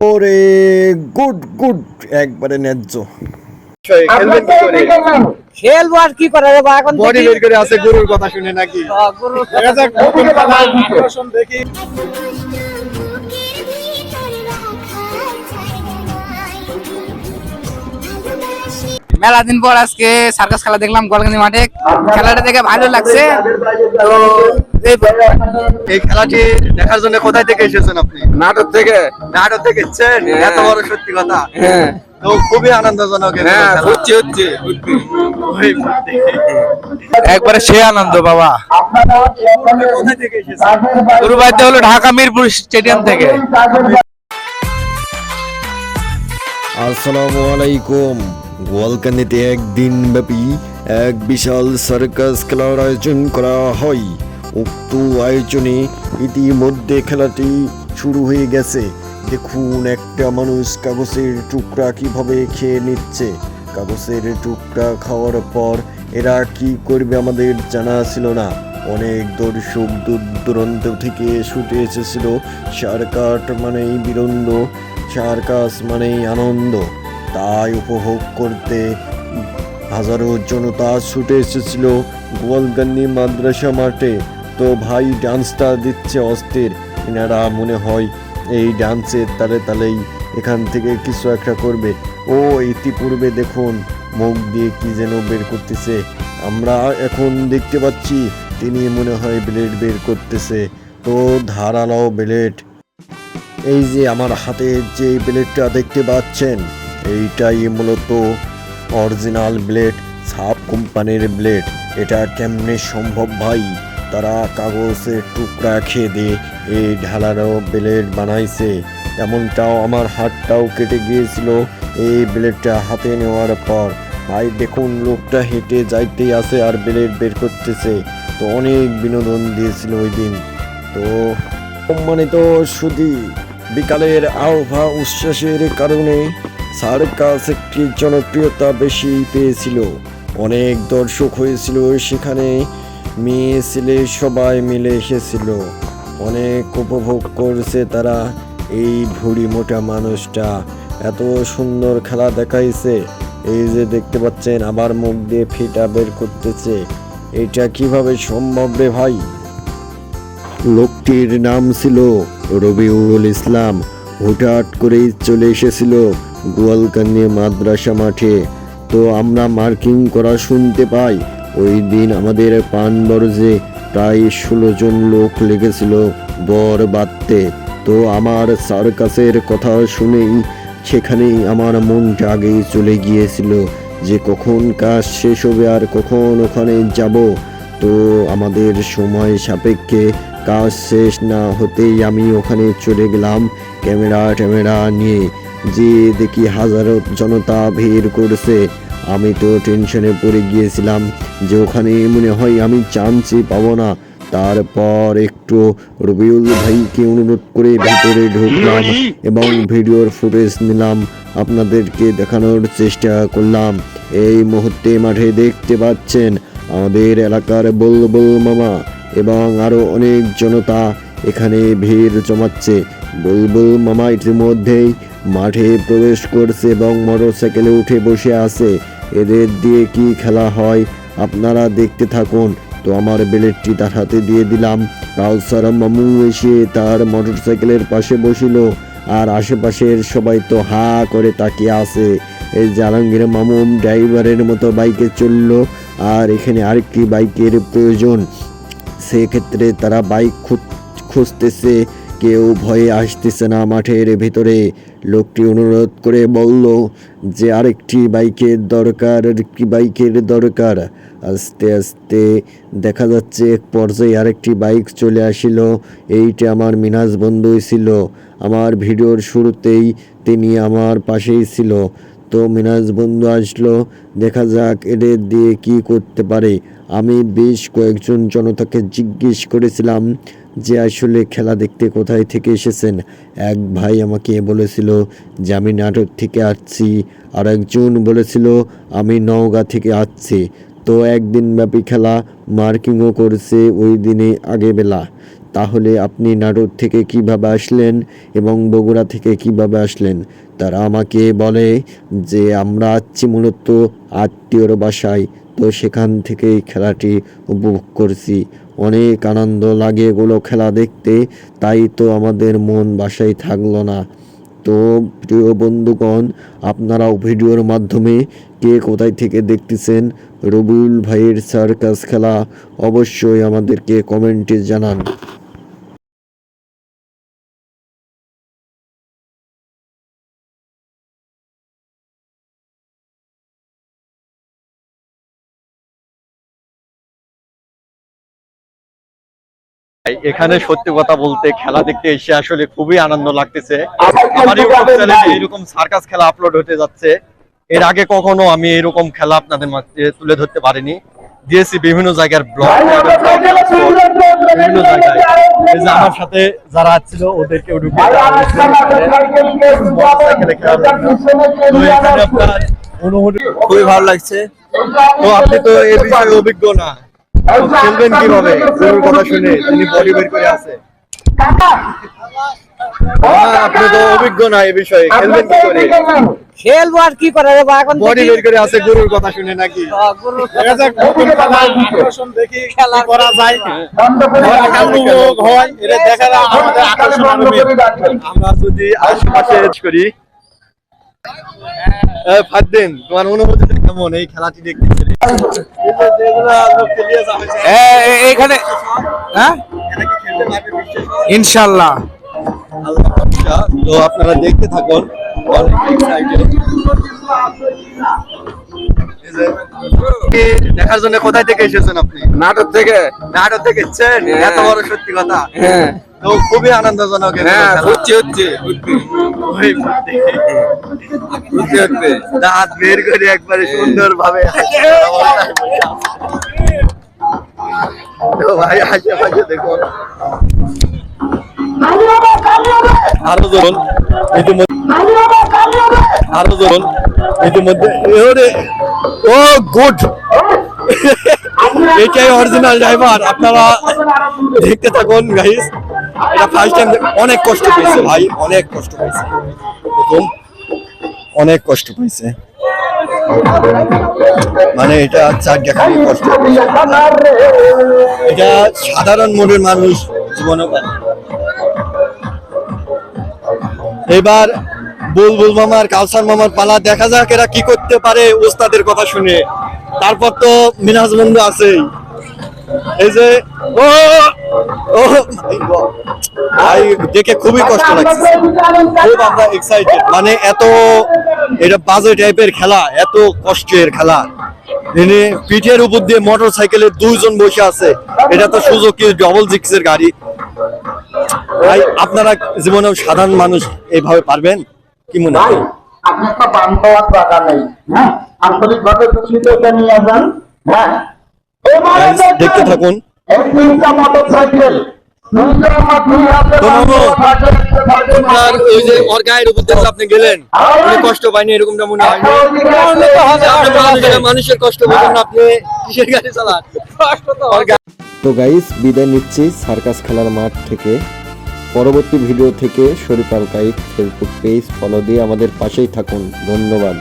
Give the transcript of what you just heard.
ওরে good good একবারে ন্যায্য। খেলবেন কি করে? খেলব আর কি করা যাবে? এখন বডি বের করে আছে গরুর কথা শুনে নাকি? দেখা যাক নতুন খেলা দর্শন দেখি। মেলা দিন পর আজকে সার্কাস খেলা দেখলাম গোলগান্ধী মাঠে। খেলাটা দেখে ভালো লাগছে। তো এই খেলাটি দেখার জন্য কোথায় থেকে এসেছেন আপনি? নাটক থেকে। নাটক থেকে এসেছেন? হ্যাঁ। এত বড় সত্যি কথা? হ্যাঁ। তো খুবই আনন্দজনক হ্যাঁ হচ্ছে হচ্ছে একবারে সে আনন্দ বাবা। কোথায় থেকে হলো ঢাকা মিরপুর স্টেডিয়াম থেকে। আসসালামু আলাইকুম। গোয়ালকান্দিতে একদিন ব্যাপী এক বিশাল সার্কাস খেলার আয়োজন করা হয়। উক্ত আয়োজনে ইতিমধ্যে খেলাটি শুরু হয়ে গেছে। দেখুন একটা মানুষ কাগজের টুকরা কীভাবে খেয়ে নিচ্ছে। কাগজের টুকরা খাওয়ার পর এরা কি করবে আমাদের জানা ছিল না। অনেক দর্শক দূর দূরান্ত থেকে ছুটে এসেছিল। সার্কাট মানেই বিরন্দ সার্কাস মানেই আনন্দ। তাই উপভোগ করতে হাজারো জনতা ছুটে এসেছিল গোয়ালকান্দি মাদ্রাসা মাঠে। তো ভাই, ডান্সটা দিচ্ছে অস্থির। এনারা মনে হয় এই ডান্সের তালে তালেই এখান থেকে কিছু একটা করবে। ও, ইতিপূর্বে দেখুন, মুখ দিয়ে কি যেন বের করতেছে। আমরা এখন দেখতে পাচ্ছি, তিনি মনে হয় ব্লেড বের করতেছে। তো ধারালো ব্লেড। এই যে আমার হাতে যে ব্লেডটা দেখতে পাচ্ছেন এইটাই মূলত অরিজিনাল ব্লেড সাপ কোম্পানির ব্লেড। এটা কেমনে সম্ভব ভাই? তারা কাগজের টুকরা খেয়ে দিয়ে এই ঢালারও ব্লেড বানাইছে। এমনটাও আমার হাতটাও কেটে গিয়েছিল এই ব্লেডটা হাতে নেওয়ার পর। ভাই, দেখুন, লোকটা হেঁটে যাইতেই আছে আর ব্লেড বের করতেছে। তো অনেক বিনোদন দিয়েছিল ওই দিন। তো সম্মানিত সুদী বিকালের আবহাওয়া উচ্ছ্বাসের কারণে সার্কাস একটি জনপ্রিয়তা বেশি পেয়েছিল। অনেক দর্শক হয়েছিল সেখানে, মেয়ে ছেলে সবাই মিলে এসেছিল অনেক উপভোগ করছে তারা। এই ভুড়ি মোটা মানুষটা এত সুন্দর খেলা দেখাইছে। এই যে দেখতে পাচ্ছেন আবার মুখ দিয়ে ফিটা বের করতেছে। এটা কীভাবে সম্ভব রে ভাই? লোকটির নাম ছিল রবিউল ইসলাম। হুটহাট করেই চলে এসেছিল। গোয়ালকান্দি মাদ্রাসা মাঠে। তো আমরা মার্কিং করা শুনতে পাই। ওই দিন আমাদের পানবরজে প্রায় ষোলো জন লোক লেগেছিল বর বাঁধতে। তো আমার সার্কাসের কথা শুনেই সেখানেই আমার মনটা আগেই চলে গিয়েছিল যে কখন কাজ শেষ হবে আর কখন ওখানে যাব। তো আমাদের সময় সাপেক্ষে কাজ শেষ না হতেই আমি ওখানে চলে গেলাম ক্যামেরা ট্যামেরা নিয়ে। যে দেখি হাজারো জনতা ভিড় করছে আমি তো টেনশনে পড়ে গিয়েছিলাম যে ওখানে মনে হয় আমি চান্সই পাবো না। তারপর একটু রবিউল ভাইকে অনুরোধ করে ভিতরে ঢুকলাম এবং ভিডিওর ফুটেজ নিলাম আপনাদেরকে দেখানোর চেষ্টা করলাম। এই মুহূর্তে মাঠে দেখতে পাচ্ছেন আমাদের এলাকার বলবল মামা এবং আরও অনেক জনতা এখানে ভিড় জমাচ্ছে। বুলবুল মামা ইতিমধ্যেই মাঠে প্রবেশ করছে এবং মোটরসাইকেলে উঠে বসে আছে। এদের দিয়ে কি খেলা হয়, আপনারা দেখতে থাকুন। তো আমার বেলেটটি তার হাতে দিয়ে দিলাম। কাউসার মামু এসে তার মোটরসাইকেলের পাশে বসিল। আর আশেপাশের সবাই তো হা করে তাকিয়ে আছে। এই জাহাঙ্গীর মামু ড্রাইভারের মতো বাইকে চলল। আর এখানে আরেকটি বাইকের প্রয়োজন। সেক্ষেত্রে তারা বাইক খুঁজ- খুঁজতেছে কেউ ভয়ে আসতেছে না মাঠের ভিতরে। লোকটি অনুরোধ করে বলল যে আরেকটি বাইকের দরকার, আরেকটি বাইকের দরকার। আস্তে আস্তে দেখা যাচ্ছে এক পর্যায়ে আরেকটি বাইক চলে আসিল। এইটা আমার মিনাজ বন্ধুই ছিল। আমার ভিডিওর শুরুতেই তিনি আমার পাশেই ছিল। তো মিনাজ বন্ধু আসলো, দেখা যাক এদের দিয়ে কি করতে পারে। আমি বেশ কয়েকজন জনতাকে জিজ্ঞেস করেছিলাম যে আসলে খেলা দেখতে কোথায় থেকে এসেছেন? এক ভাই আমাকে বলেছিল যে আমি নাটক থেকে আসছি। আর একজন বলেছিল, আমি নওগাঁ থেকে আসছি। তো একদিন ব্যাপী খেলা মার্কিংও করেছে ওই দিনে আগে বেলা। তাহলে আপনি নাটোর থেকে কীভাবে আসলেন এবং বগুড়া থেকে কীভাবে আসলেন? তারা আমাকে বলে যে, আমরা আসছি মূলত আত্মীয়র বাসায়। তো সেখান থেকেই খেলাটি উপভোগ করছি। অনেক আনন্দ লাগে এগুলো খেলা দেখতে, তাই তো আমাদের মন বাসায় থাকল না। তো প্রিয় বন্ধুগণ আপনারা ভিডিওর মাধ্যমে কে কোথায় থেকে দেখতেছেন রবিউল ভাইয়ের সার্কাস খেলা অবশ্যই আমাদেরকে কমেন্টে জানান। এখানে সত্যি কথা বলতে খেলা দেখতে এসে আসলে খুবই আনন্দ লাগতেছে। আমার ইউটিউব চ্যানেলে এরকম সার্কাস খেলা আপলোড হতে যাচ্ছে। এর আগে কখনো আমি এরকম খেলা আপনাদের মাঝে তুলে ধরতে পারিনি। দিয়েছি বিভিন্ন জায়গার ব্লগ বিভিন্ন জায়গায়। এই যে আমার সাথে যারা ছিল ওদেরকে খুবই ভালো লাগছে। তো আপনি তো এই বিষয়ে অভিজ্ঞ না। তো খেলবেন কীভাবে? গরুর কথা শুনে তিনি বডি বের করে আছে। আপনি তো অভিজ্ঞ না এই বিষয়ে। খেলবেন কি করে? খেলব আর কি করে বা এখন বডি বের করে আছে গরুর কথা শুনে নাকি? খেলা করা যায়? হয় এটা দেখা। যায় আমাদের আকর্ষণ আমরা যদি আশেপাশে করি। ফাদ্দিন তোমার অনুভূতিটা কেমন? এই খেলাটি দেখতে এইখানে হ্যাঁ হয়? ইনশাল্লাহ। তো আপনারা দেখতে থাকুন দেখার জন্য কোথায় থেকে এসেছেন আপনি? নাটোর থেকে। নাটক থেকে এসেছেন? এত বড় সত্যি কথা। হ্যাঁ। তো খুবই আনন্দজনক হ্যাঁ হচ্ছে হচ্ছে দাঁত বের করে একবারে সুন্দর ভাবে ভাই আশেপাশে দেখুন। আরও ধরুন ইতিমধ্যে আরও ধরুন ইতিমধ্যে ও গুড। এটাই অরিজিনাল ড্রাইভার আপনারা দেখতে থাকুন গাইস এটা ফার্স্ট টাইম অনেক কষ্ট ভাই, অনেক কষ্ট দেখুন অনেক কষ্ট মানে এটা চার কষ্ট। এটা সাধারণ মনের মানুষ জীবনে। এবার বুলবুল মামার, কাউসার মামার পালা, দেখা যাক এরা কি করতে পারে ওস্তাদের কথা শুনে। তারপর তো মিনাজ বন্ধু আছেই। এই যে, ও! ও ভাই দেখে খুবই কষ্ট লাগছে। খুব আমরা এক্সাইটেড মানে এত এটা বাজে টাইপের খেলা এত কষ্টের খেলা। এনে পিঠের উপর দিয়ে মোটর সাইকেলে দুইজন বসে আছে। এটা তো সুজুকি ডবল সিক্সের গাড়ি? ভাই আপনারা জীবনে সাধারণ মানুষ এইভাবে পারবেন? কি মনে হয়? পাওয়ার নেই। হ্যাঁ আন্তরিকভাবে দুঃখিত এটা নিয়ে যান হ্যাঁ। দেখতে থাকুন। আপনার ওই যে ওর গায়ের উপর আপনি গেলেন কষ্ট এরকমটা মনে হয় মানুষের- কষ্ট আপনি কিসের গাড়ি চালান? তো গাইস বিদায় নিচ্ছি সার্কাস খেলার মাঠ থেকে। পরবর্তী ভিডিও থেকে Sharif Al Kaid Facebook page follow দিয়ে আমাদের পাশেই থাকুন। ধন্যবাদ।